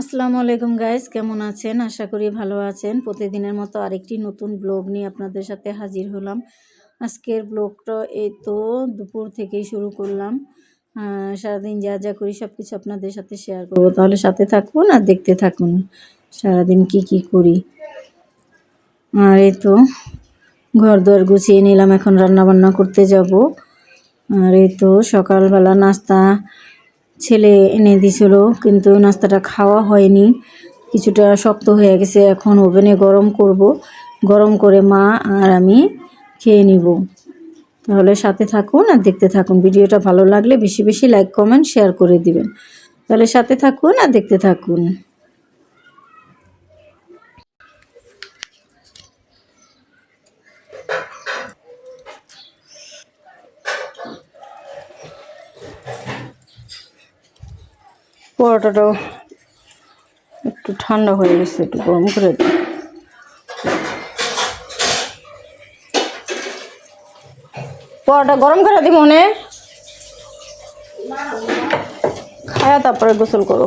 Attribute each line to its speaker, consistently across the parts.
Speaker 1: আসসালামু আলাইকুম গাইস কেমন আছেন? আশা করি ভালো আছেন। প্রতিদিনের মতো আরেকটি নতুন ব্লগ নিয়ে আপনাদের সাথে হাজির হলাম। আজকের ব্লগটা এই তো দুপুর থেকেই শুরু করলাম। সারাদিন যা যা করি সব কিছু আপনাদের সাথে শেয়ার করব। তাহলে সাথে থাকুন আর দেখতে থাকুন সারাদিন কি কি করি। আর এই তো ঘর দুয়ার গুছিয়ে নিলাম, এখন রান্না বান্না করতে যাব। আর এই তো সকালবেলা নাস্তা ছেলে এনে দিছিল, কিন্তু নাস্তাটা খাওয়া হয়নি। কিছুটা শক্ত হয়ে গেছে, এখন ওভেনে গরম করব। গরম করে মা আর আমি খেয়ে নিব। তাহলে সাথে থাকুন আর দেখতে থাকুন। ভিডিওটা ভালো লাগলে বেশি বেশি লাইক, কমেন্ট, শেয়ার করে দিবেন। তাহলে সাথে থাকুন আর দেখতে থাকুন। পরোটাটাও একটু ঠান্ডা হয়ে গেছে, একটু গরম করে দিই। পরোটা গরম করে দিই মনে খায়া তারপরে গোসল করো।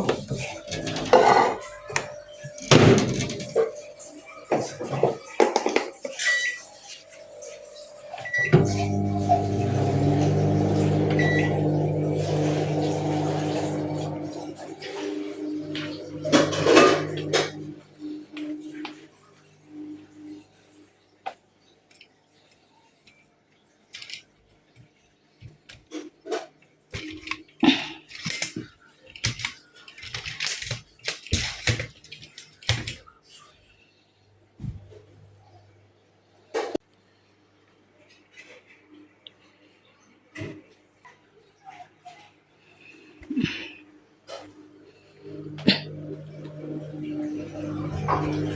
Speaker 1: Amen.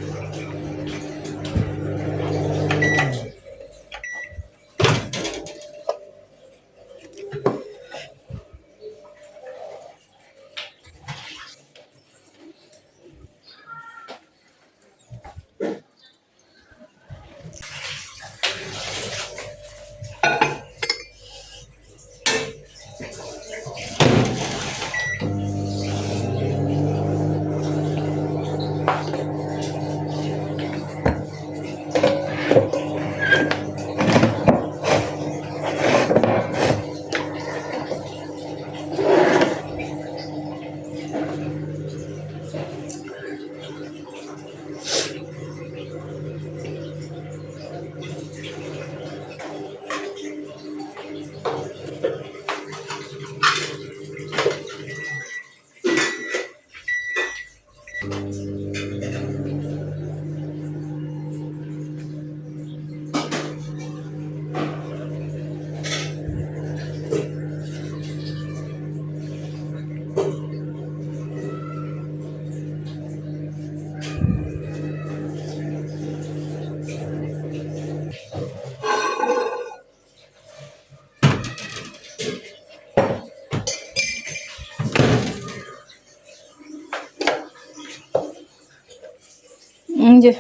Speaker 1: এই যে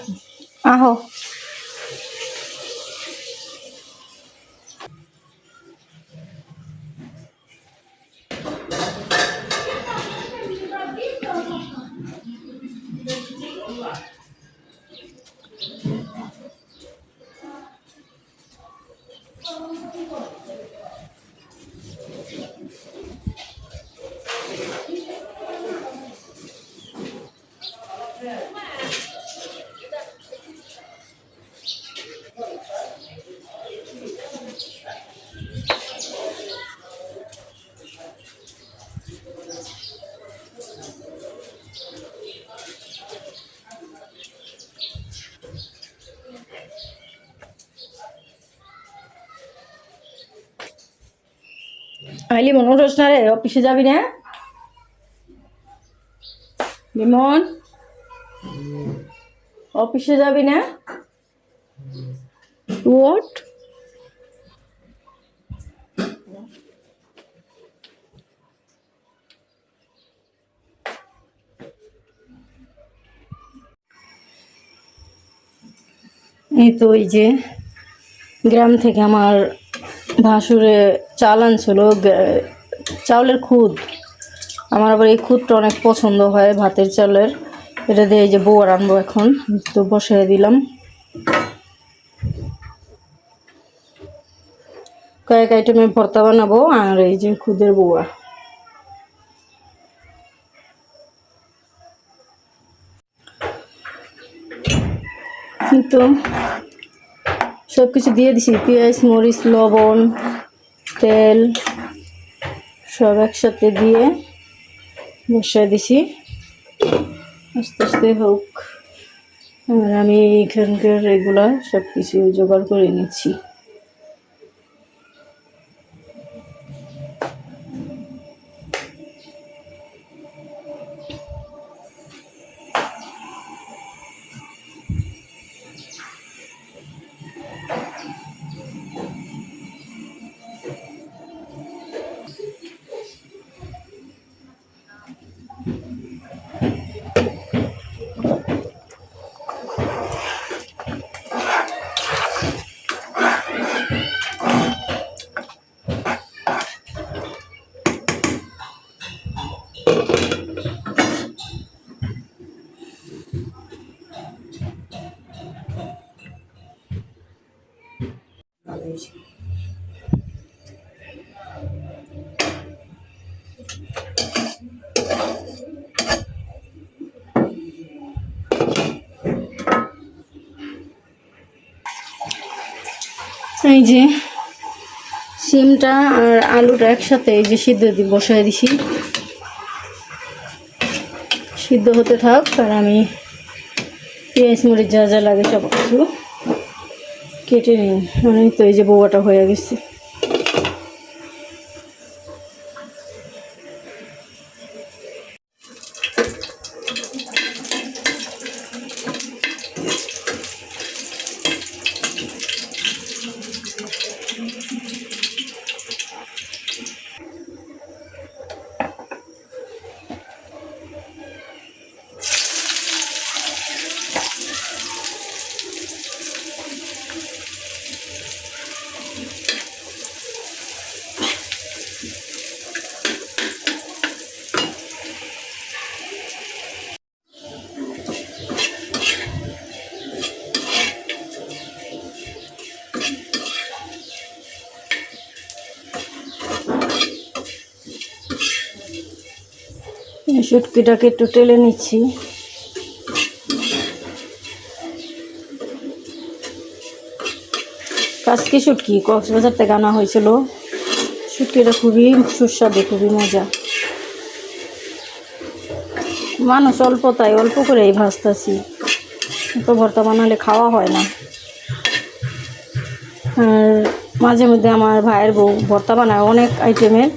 Speaker 1: আইলি মনে উঠোস না রে অফিসে যাবি না? বিমন অফিসে যাবি না? হোয়াট এই তো ওই যে গ্রাম থেকে আমার ভাসুরে চাল আনছিল চাউলের খুদ। আমার আবার এই খুদটা অনেক পছন্দ হয়, ভাতের চালের। এটা দিয়ে এই যে বউ আনব এখন, তো বসাই দিলাম। কয়েক আইটেমে ভর্তা বানাবো আর এই যে খুদের বউয়া। তো সব কিছু দিয়ে দিছি, পেঁয়াজ, মরিচ, লবণ তেল সব একসাথে দিয়ে বসাই দিছি। আস্তে আস্তে হোক। আর আমি এখানকার এগুলা সব কিছু জোগাড় করে নিচ্ছি। এই যে সিমটা আর আলুটা একসাথে এই যে সিদ্ধ বসাই দিছি। সিদ্ধ হতে থাক আর আমি পেঁয়াজ, মরিচ যা যা লাগে সব কিছু কেটে নিন মানে তো এই যে বোয়াটা হয়ে গেছে। শুটকিটাকে একটু টেলে নিচ্ছি। কাজকে শুটকি, কক্সবাজার থেকে আনা হয়েছিল। শুটকিটা খুবই সুস্বাদু, খুবই মজা। মানুষ অল্প তাই অল্প করেই ভাজতাছি। তো ভর্তা বানালে খাওয়া হয় না। আর মাঝে মধ্যে আমার ভাইয়ের বউ ভর্তা বানায় অনেক আইটেমের।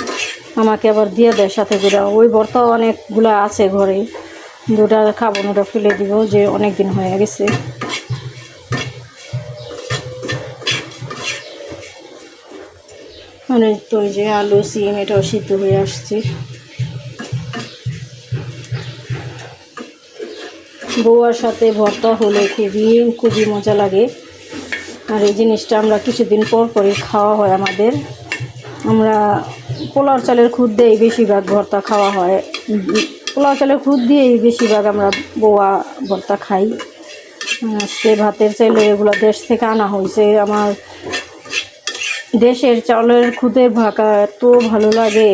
Speaker 1: আমাকে আবার দিয়ে দেয় সাথে করে। ওই ভর্তাও অনেকগুলো আছে ঘরে। দুটা খাব ওটা ফেলে দিব, যে অনেক দিন হয়ে গেছে। মানে তো যে আলু, সিম, এটাও সিদ্ধ হয়ে আসছে। বউয়ার সাথে ভর্তা হলে খুবই খুবই মজা লাগে। আর এই জিনিসটা আমরা কিছুদিন পর পরই খাওয়া হয় আমাদের। আমরা পোলাও চালের খুদ দিয়েই বেশিরভাগ ভর্তা খাওয়া হয়। পোলাও চালের খুদ দিয়েই বেশিরভাগ আমরা বোয়া ভর্তা খাই। আজকে ভাতের চাইলে এগুলো দেশ থেকে আনা হয়েছে। আমার দেশের চালের খুদের ভাকা এত ভালো লাগে।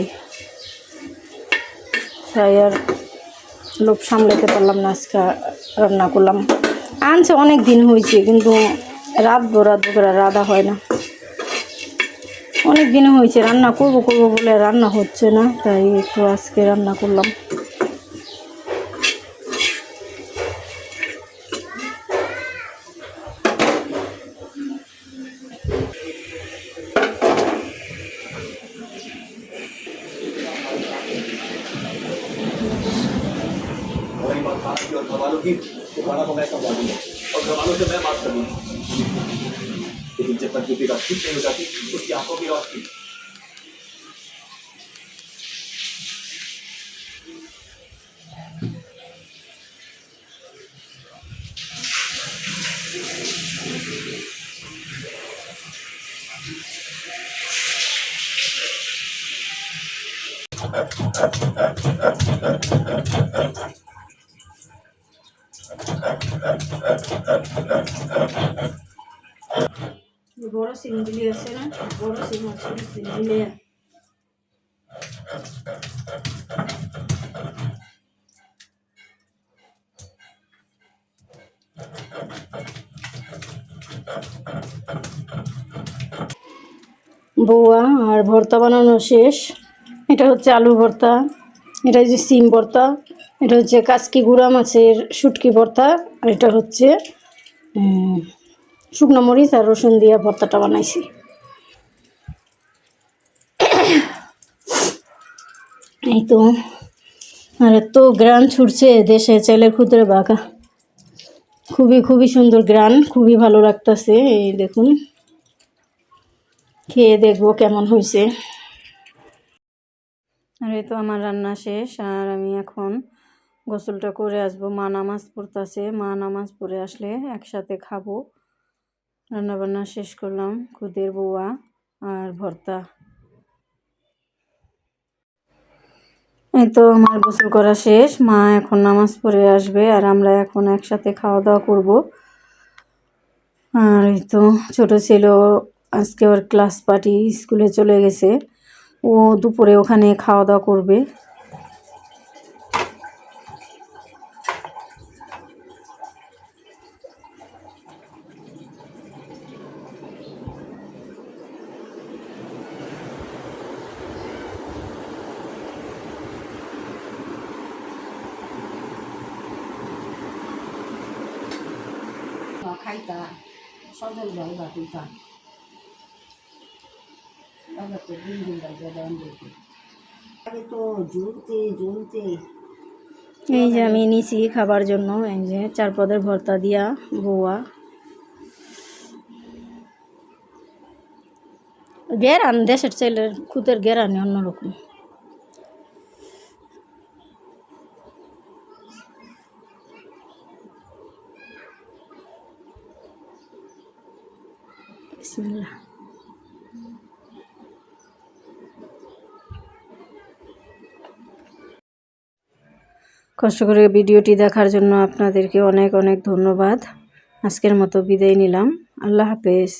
Speaker 1: তাই আর লোভ সামলাতে পারলাম না আজকে রান্না করলাম। আনছে অনেক দিন হয়েছে, কিন্তু রাত রাত করে রাধা হয় না। অনেক দিন হয়েছে রান্না করব করব বলে রান্না হচ্ছে না তাই একটু আজকে রান্না করলাম
Speaker 2: और एक बात खाना की और घर वालों की तो खाना तो मैं संभालूंगा और घर वालों से मैं बात करूंगा Dipinjam pergi tiga tim, tiga tim, terus diangkut tiga tim. Thank you.
Speaker 1: বড় সিমগুলি আছে না, বড় সিম আছে সিমগুলি বৌয়া আর ভর্তা বানানো শেষ। এটা হচ্ছে আলু ভর্তা, এটা হচ্ছে সিম ভর্তা, এটা হচ্ছে কাচকি গুঁড়া মাছের শুটকি ভর্তা, আর এটা হচ্ছে শুকনো মরিচ আর রসুন দিয়ে ভর্তাটা বানাইছি। এই তো, আর এত গ্রান ছুটছে দেশে, চেলের খুদরে বাঘা। খুবই খুবই সুন্দর গ্রান, খুবই ভালো লাগতেছে, এই দেখুন। খেয়ে দেখব কেমন হয়েছে আর এই তো আমার রান্না শেষ, আর আমি এখন গোসলটা করে আসব। মা নামাজ পড়তেছে, মা নামাজ পড়ে আসলে একসাথে খাব। রান্না বান্না শেষ করলাম, খুদের বউয়া আর ভর্তা। এই তো আমার গোসল করা শেষ, মা এখন নামাজ পড়ে আসবে আর আমরা এখন একসাথে খাওয়া দাওয়া করব। আর এই তো ছোট ছিল আজকে ওর ক্লাস পার্টি স্কুলে চলে গেছে। ও দুপুরে ওখানে খাওয়া দাওয়া করবে।
Speaker 3: তো দিন দিন যাই দেন দেখি আগে তো জ্বলতে জ্বলতে
Speaker 1: এই যে আমি নিছি খাবার জন্য, এই যে চার পদের ভর্তা দিয়া বৌয়া গেরান, দেশের ছেলের খুদের গেরানি অন্যরকম। বিসমিল্লাহ। কষ্ট করে ভিডিওটি দেখার জন্য আপনাদেরকে অনেক অনেক ধন্যবাদ। আজকের মতো বিদায় নিলাম। আল্লাহ হাফেজ।